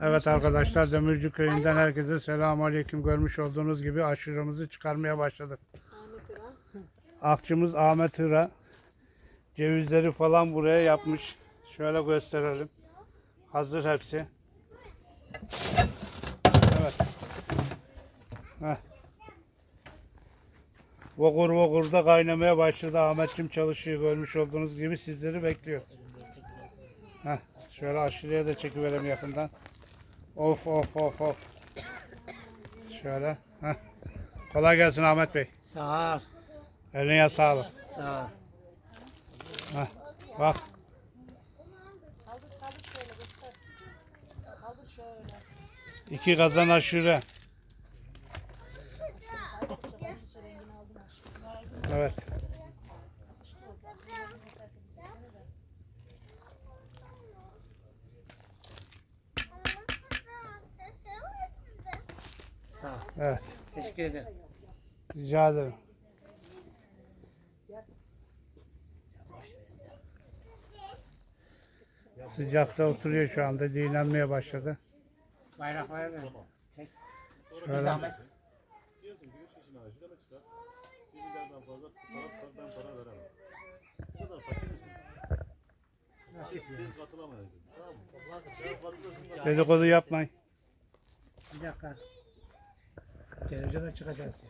Evet arkadaşlar Demirci köyünden herkese selamun aleyküm. Görmüş olduğunuz gibi aşırımızı çıkarmaya başladık. Akçımız Ahmet Hıra. Cevizleri falan buraya yapmış. Şöyle gösterelim. Hazır hepsi. Evet. Heh. Vogur vogur da kaynamaya başladı. Ahmetçim çalışıyor. Görmüş olduğunuz gibi sizleri bekliyoruz. Heh. Şöyle aşırıya da çekiverelim yakından. Of of of of. Şöyle. Heh. Kolay gelsin Ahmet Bey. Sağ ol. Eline sağlık. Sağ ol. Heh. Bak. İki kazan aşure. Evet. Ol. Evet. Teşekkür ederim. Rica ederim. Sıcakta oturuyor şu anda. Dinlenmeye başladı. Bayrakları da çek. Bir Şöyle. zahmet. Dedikodu yapmayın. Bir dakika. Televizyona çıkacağız.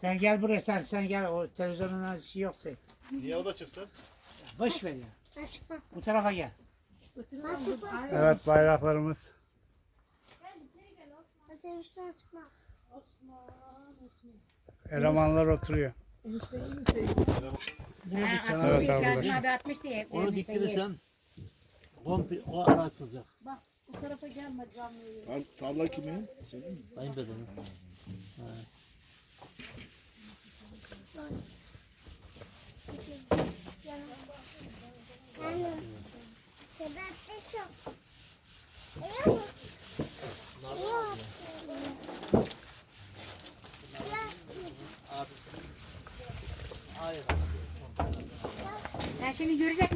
Sen gel buraya sen, sen gel. O televizyonun işi yoksa. Niye o da çıksın? Boş ver ya. Bu tarafa gel. Evet bayraklarımız. Elemanlar oturuyor. Evet arkadaşlar. Onu diktirirsen komple o ara açılacak. Bu tarafa gelme canlıyı. Tar- Tarla kimin? Senin mi? Kayınbedenin. Sen şimdi görecek